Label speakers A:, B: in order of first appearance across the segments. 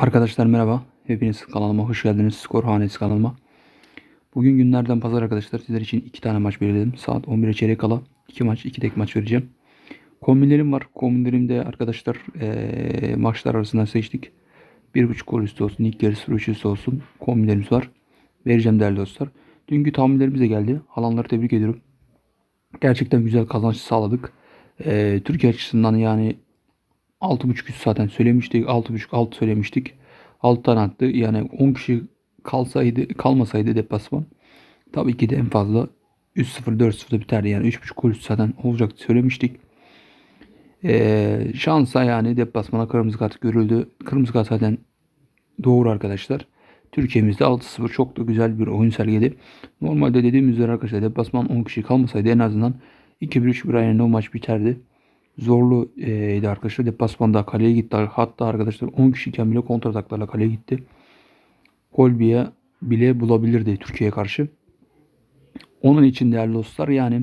A: Arkadaşlar merhaba. Hepiniz kanalıma hoş geldiniz. Skor Hanesi kanalıma. Bugün günlerden pazar arkadaşlar. Sizler için iki tane maç belirledim. Saat 11'e çeyrek kala iki maç, iki tek maç vereceğim. Kombinlerim var. Kombinlerimde arkadaşlar eee, maçlar arasından seçtik. 1.5 gol üstü olsun, ilk yarı 0 üstü olsun. Kombinlerimiz var. Vereceğim değerli dostlar. Dünkü tahminlerimiz de geldi. Alanları tebrik ediyorum. Gerçekten güzel kazanç sağladık. Eee, Türkiye açısından yani 6.5 üst zaten söylemiştik. 6.5 alt söylemiştik. 6 tane attı. Yani 10 kişi kalsaydı kalmasaydı deplasman tabii ki de en fazla 3-0 4-0'da biterdi. Yani 3.5 gol zaten olacaktı söylemiştik. Ee, şansa yani deplasmana kırmızı kart görüldü. Kırmızı kart zaten doğru arkadaşlar. Türkiye'mizde 6-0 çok da güzel bir oyun sergiledi. Normalde dediğim üzere arkadaşlar deplasman 10 kişi kalmasaydı en azından 2-1-3-1 aynen o maç biterdi. Zorlu e, arkadaşlar. Deplasmanda kaleye gitti. Hatta arkadaşlar 10 kişiyken bile kontrataklarla kaleye gitti. Gol bile, bulabilirdi Türkiye'ye karşı. Onun için değerli dostlar yani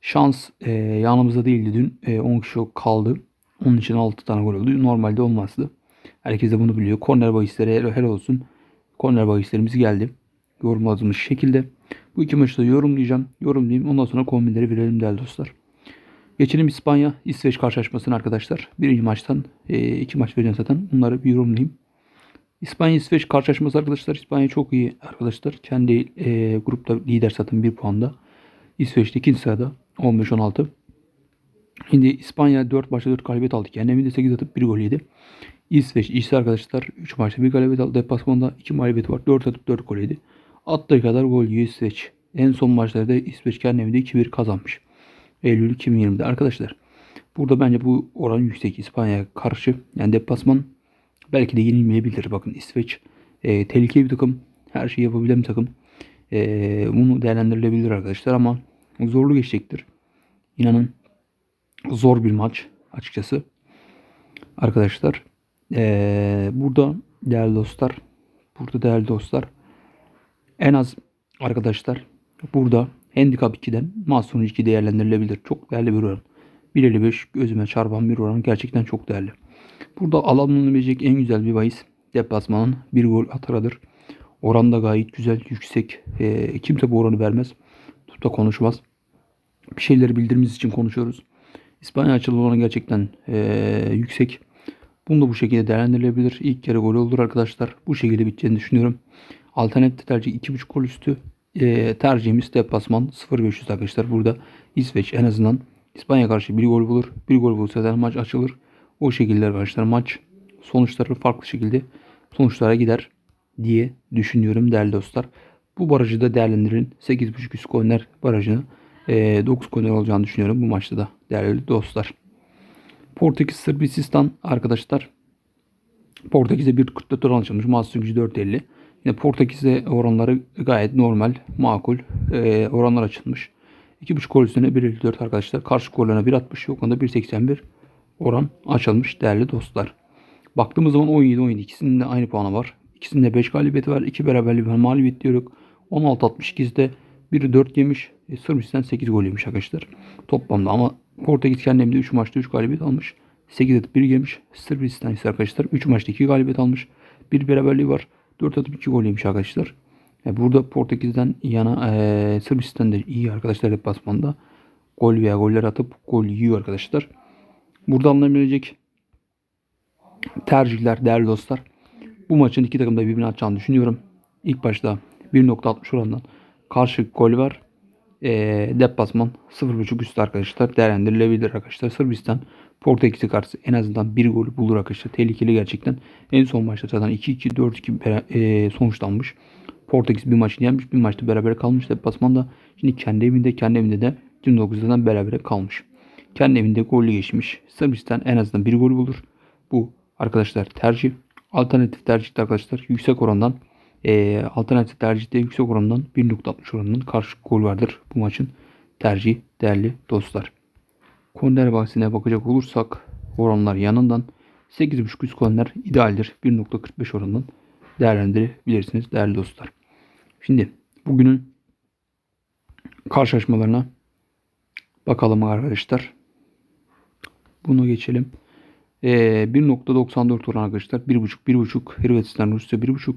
A: şans e, yanımızda değildi dün. E, 10 kişi kaldı. Onun için 6 tane gol oldu. Normalde olmazdı. Herkes de bunu biliyor. Korner bahisleri helal helal olsun. Korner bahislerimiz geldi. Yorumladığımız şekilde. Bu iki maçı da yorumlayacağım. Yorumlayayım. Ondan sonra kombinleri verelim değerli dostlar. Geçelim İspanya İsveç karşılaşmasına arkadaşlar. Birinci maçtan e, iki maç vereceğim zaten. Bunları bir yorumlayayım. İspanya İsveç karşılaşması arkadaşlar. İspanya çok iyi arkadaşlar. Kendi e, grupta lider zaten bir puanda. İsveç'te ikinci sırada 15-16. Şimdi İspanya 4 maçta 4 galibiyet aldı. Kendi evinde 8 atıp 1 gol yedi. İsveç ise arkadaşlar 3 maçta 1 galibiyet aldı. Deplasmanda 2 mağlubiyet var. 4 atıp 4 gol yedi. Attığı kadar gol yiyor İsveç. En son maçlarda İsveç kendi evinde 2-1 kazanmış. Eylül 2020'de arkadaşlar. Burada bence bu oran yüksek İspanya'ya karşı. Yani deplasman belki de yenilmeyebilir. Bakın İsveç e, tehlikeli bir takım. Her şeyi yapabilen bir takım. E, bunu değerlendirilebilir arkadaşlar ama zorlu geçecektir. İnanın zor bir maç açıkçası. Arkadaşlar e, burada değerli dostlar burada değerli dostlar en az arkadaşlar burada Handicap 2'den Mahsun 2 değerlendirilebilir. Çok değerli bir oran. 1.55 gözüme çarpan bir oran. Gerçekten çok değerli. Burada alınabilecek en güzel bir bahis deplasmanın bir gol atarıdır. Oran da gayet güzel, yüksek. E, kimse bu oranı vermez. Tutup da konuşmaz. Bir şeyleri bildirmemiz için konuşuyoruz. İspanya açılı oran gerçekten e, yüksek. Bunu da bu şekilde değerlendirilebilir. İlk kere gol olur arkadaşlar. Bu şekilde biteceğini düşünüyorum. Alternatif tercih 2.5 gol üstü e, tercihimiz deplasman 0-500 arkadaşlar. Burada İsveç en azından İspanya karşı bir gol bulur. Bir gol bulursa da maç açılır. O şekilde arkadaşlar maç sonuçları farklı şekilde sonuçlara gider diye düşünüyorum değerli dostlar. Bu barajı da değerlendirin. 8.5 üst korner barajını e, 9 korner olacağını düşünüyorum bu maçta da değerli dostlar. Portekiz Sırbistan arkadaşlar. Portekiz'e 1.44 oran açılmış. Mahsus 4.50. Yine Portekiz'de oranları gayet normal, makul e, oranlar açılmış. 2.5 gol üstüne 1.54 arkadaşlar. Karşı gollerine 1.60 yok. Onda 1.81 oran açılmış değerli dostlar. Baktığımız zaman 17 17 ikisinin de aynı puanı var. İkisinde 5 galibiyeti var. 2 beraberlik var. Mağlubiyet diyoruz. 16-62'de biri 4 yemiş. E, Sırbistan 8 gol yemiş arkadaşlar. Toplamda ama Portekiz kendinde 3 maçta 3 galibiyet almış. 8 atıp 1 yemiş. Sırbistan ise arkadaşlar 3 maçta 2 galibiyet almış. Bir beraberliği var. 4 atıp 2 gol yemiş arkadaşlar. E, burada Portekiz'den yana e, Sırbistan da iyi arkadaşlar deplasmanda. Gol veya goller atıp gol yiyor arkadaşlar. Burada alınabilecek tercihler değerli dostlar. Bu maçın iki takım da birbirine atacağını düşünüyorum. İlk başta 1.60 orandan karşı gol var. E, deplasman 0.5 üstü arkadaşlar değerlendirilebilir arkadaşlar. Sırbistan Portekiz'e karşı en azından bir gol bulur arkadaşlar. Tehlikeli gerçekten. En son maçta zaten 2-2 4-2 e, sonuçlanmış. Portekiz bir maçını yenmiş. Bir maçta beraber kalmış. Deplasmanda şimdi kendi evinde kendi evinde de 29'dan beraber kalmış. Kendi evinde gollü geçmiş. Sırbistan en azından bir gol bulur. Bu arkadaşlar tercih. Alternatif tercihte arkadaşlar yüksek orandan e, alternatif tercihte yüksek orandan 1.60 oranından karşı gol vardır bu maçın tercih değerli dostlar. Korner bahsine bakacak olursak oranlar yanından 8.5 üst idealdir. 1.45 oranından değerlendirebilirsiniz değerli dostlar. Şimdi bugünün karşılaşmalarına bakalım arkadaşlar. Bunu geçelim. Ee, 1.94 oran arkadaşlar. 1.5 1.5 Hırvatistan Rusya 1.5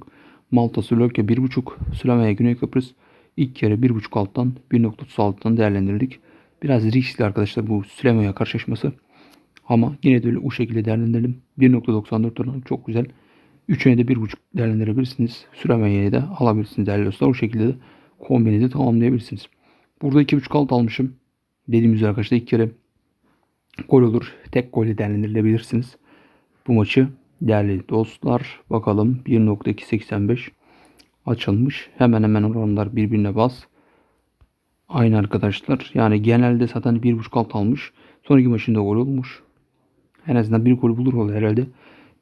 A: Malta Slovakya 1.5 Slovenya Güney Kıbrıs ilk kere 1.5 alttan 1.36'dan değerlendirdik. Biraz riskli arkadaşlar bu Slovenya karşılaşması. Ama yine de öyle o şekilde değerlendirelim. 1.94 oran çok güzel. Üçüne de 1.5 değerlendirebilirsiniz. Slovenya'ya da alabilirsiniz değerli dostlar. O şekilde de kombinizi tamamlayabilirsiniz. Burada 2.5 alt almışım. Dediğim üzere arkadaşlar ilk kere gol olur. Tek golle değerlendirilebilirsiniz. Bu maçı değerli dostlar bakalım 1.285 açılmış. Hemen hemen oranlar birbirine bas. Aynı arkadaşlar. Yani genelde zaten 1.5 alt almış. Sonraki maçında gol olmuş. En azından bir gol bulur olur herhalde.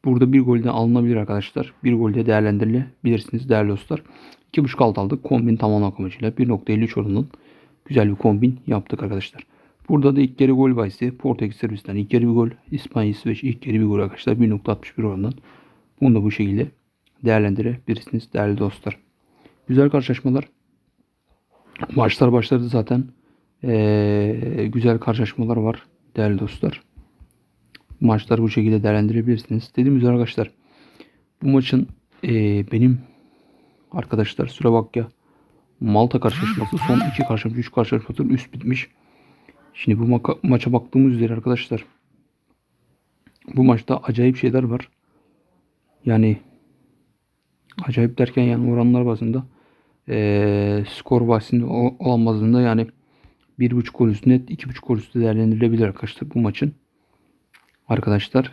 A: Burada bir golde alınabilir arkadaşlar. Bir golde değerlendirilebilirsiniz değerli dostlar. 2.5 alt aldık. Kombin tamamlamak amacıyla 1.53 oranının güzel bir kombin yaptık arkadaşlar. Burada da ilk yarı gol bahsi. Portekiz Sırbistan ilk yarı bir gol. İspanya İsveç ilk yarı bir gol arkadaşlar. 1.61 oranından. Bunu da bu şekilde değerlendirebilirsiniz değerli dostlar. Güzel karşılaşmalar. Maçlar başladı zaten. Ee, güzel karşılaşmalar var değerli dostlar. Maçları bu şekilde değerlendirebilirsiniz. Dediğim üzere arkadaşlar bu maçın ee, benim arkadaşlar Slovakya Malta karşılaşması son iki karşılaşma, üç karşılaşması üst bitmiş. Şimdi bu ma- maça baktığımız üzere arkadaşlar bu maçta acayip şeyler var. Yani acayip derken yani oranlar bazında eee, skor bahsinde o- olan bazında yani 1.5 gol üstü net 2.5 gol üstü değerlendirilebilir arkadaşlar bu maçın. Arkadaşlar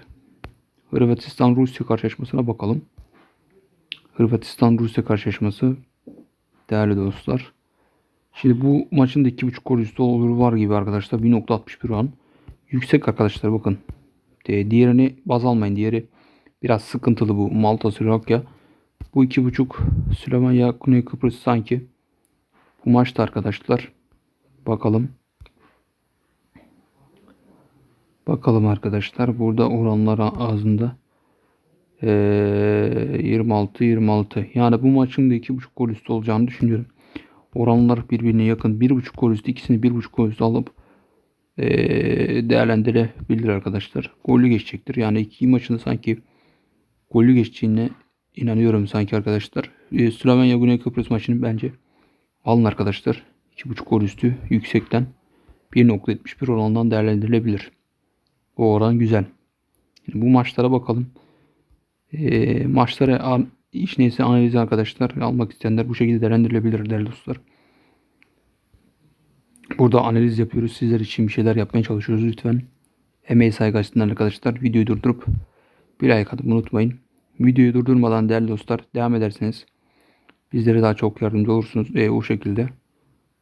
A: Hırvatistan Rusya karşılaşmasına bakalım. Hırvatistan Rusya karşılaşması değerli dostlar. Şimdi bu maçın da 2.5 gol üstü olur var gibi arkadaşlar. 1.61 oran. Yüksek arkadaşlar bakın. E, diğerini baz almayın. Diğeri biraz sıkıntılı bu Malta Slovakya. Bu 2.5 Slovenya Güney Kıbrıs sanki. Bu maçta arkadaşlar. Bakalım. Bakalım arkadaşlar. Burada oranlar ağzında. Ee, 26 26. Yani bu maçın da 2.5 gol üstü olacağını düşünüyorum. Oranlar birbirine yakın. 1.5 gol üstü ikisini 1.5 gol üstü alıp ee, değerlendirebilir arkadaşlar. Gollü geçecektir. Yani iki maçında sanki gollü geçeceğine inanıyorum sanki arkadaşlar. Ee, Slovenya Güney Kıbrıs maçını bence alın arkadaşlar. 2.5 gol üstü yüksekten 1.71 oranından değerlendirilebilir. O oran güzel. Şimdi bu maçlara bakalım. Ee, maçlara iş neyse analizi arkadaşlar almak isteyenler bu şekilde değerlendirilebilir değerli dostlar. Burada analiz yapıyoruz. Sizler için bir şeyler yapmaya çalışıyoruz. Lütfen emeği saygı arkadaşlar videoyu durdurup bir like atmayı unutmayın. Videoyu durdurmadan değerli dostlar devam ederseniz bizlere daha çok yardımcı olursunuz. E, o şekilde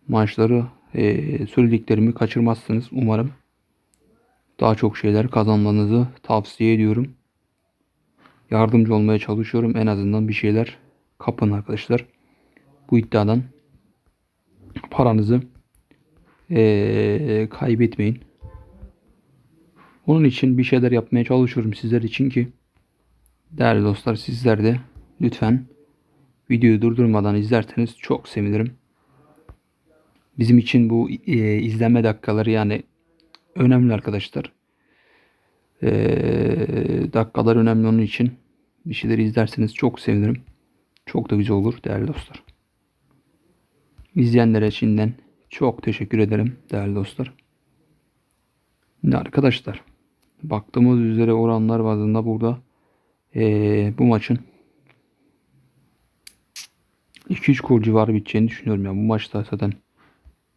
A: maçları e, söylediklerimi kaçırmazsınız umarım. Daha çok şeyler kazanmanızı tavsiye ediyorum. Yardımcı olmaya çalışıyorum. En azından bir şeyler kapın arkadaşlar. Bu iddiadan paranızı eee, kaybetmeyin. Onun için bir şeyler yapmaya çalışıyorum sizler için ki değerli dostlar sizler de lütfen videoyu durdurmadan izlerseniz çok sevinirim. Bizim için bu eee, izlenme dakikaları yani önemli arkadaşlar. Eee, dakikalar önemli onun için bir şeyler izlerseniz çok sevinirim. Çok da güzel olur değerli dostlar. İzleyenlere şimdiden çok teşekkür ederim değerli dostlar. Şimdi arkadaşlar baktığımız üzere oranlar bazında burada eee, bu maçın 2-3 gol civarı biteceğini düşünüyorum. Yani bu maçta zaten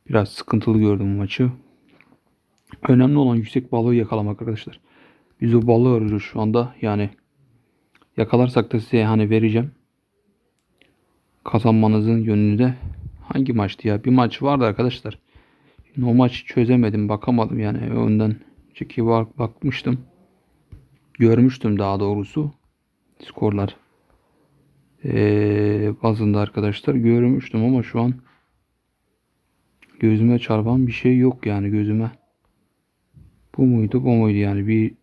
A: biraz sıkıntılı gördüm bu maçı. Önemli olan yüksek balığı yakalamak arkadaşlar. Biz o balığı arıyoruz şu anda. Yani yakalarsak da size hani vereceğim. Kazanmanızın yönünü de hangi maçtı ya? Bir maç vardı arkadaşlar. Şimdi o maçı çözemedim. Bakamadım yani. Önden bak bakmıştım. Görmüştüm daha doğrusu. Skorlar. Bazında arkadaşlar görmüştüm ama şu an gözüme çarpan bir şey yok yani gözüme. Bu muydu? Bu muydu yani bir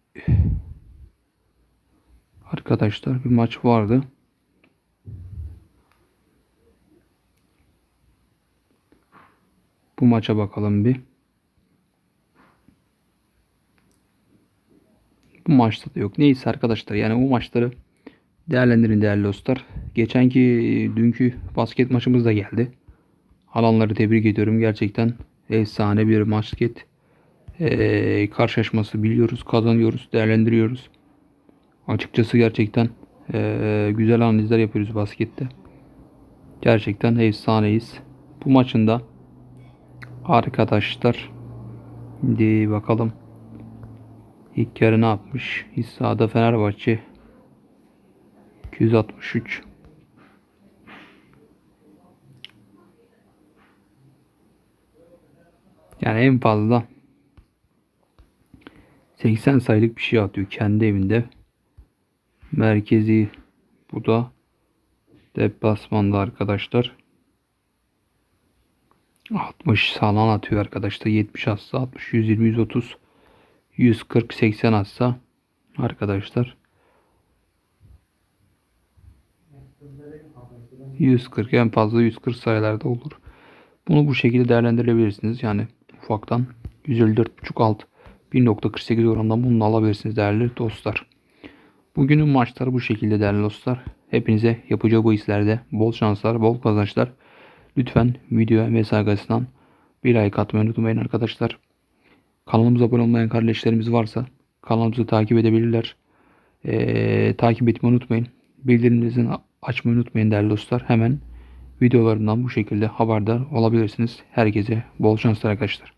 A: arkadaşlar bir maç vardı. Bu maça bakalım bir. Bu maçta da yok. Neyse arkadaşlar yani o maçları değerlendirin değerli dostlar. Geçenki dünkü basket maçımız da geldi. Alanları tebrik ediyorum. Gerçekten efsane bir basket eee, karşılaşması biliyoruz, kazanıyoruz, değerlendiriyoruz. Açıkçası gerçekten eee, güzel analizler yapıyoruz baskette. Gerçekten efsaneyiz. Bu maçın da arkadaşlar Şimdi bakalım. İlk yarı ne yapmış? Hissada Fenerbahçe 263 Yani en fazla 80 sayılık bir şey atıyor kendi evinde. Merkezi bu da deplasmanda arkadaşlar. 60 sağlam atıyor arkadaşlar. 70 atsa 60, 120, 130, 140, 80 atsa arkadaşlar. 140 en fazla 140 sayılarda olur. Bunu bu şekilde değerlendirebilirsiniz. Yani ufaktan 154.5 alt 1.48 oranından bunu alabilirsiniz değerli dostlar. Bugünün maçları bu şekilde değerli dostlar. Hepinize yapacağı bu hislerde bol şanslar, bol kazançlar. Lütfen videoya mesaj açısından bir like atmayı unutmayın arkadaşlar. Kanalımıza abone olmayan kardeşlerimiz varsa kanalımızı takip edebilirler. Ee, takip etmeyi unutmayın. Bildirimlerinizi açmayı unutmayın değerli dostlar. Hemen videolarımdan bu şekilde haberdar olabilirsiniz. Herkese bol şanslar arkadaşlar.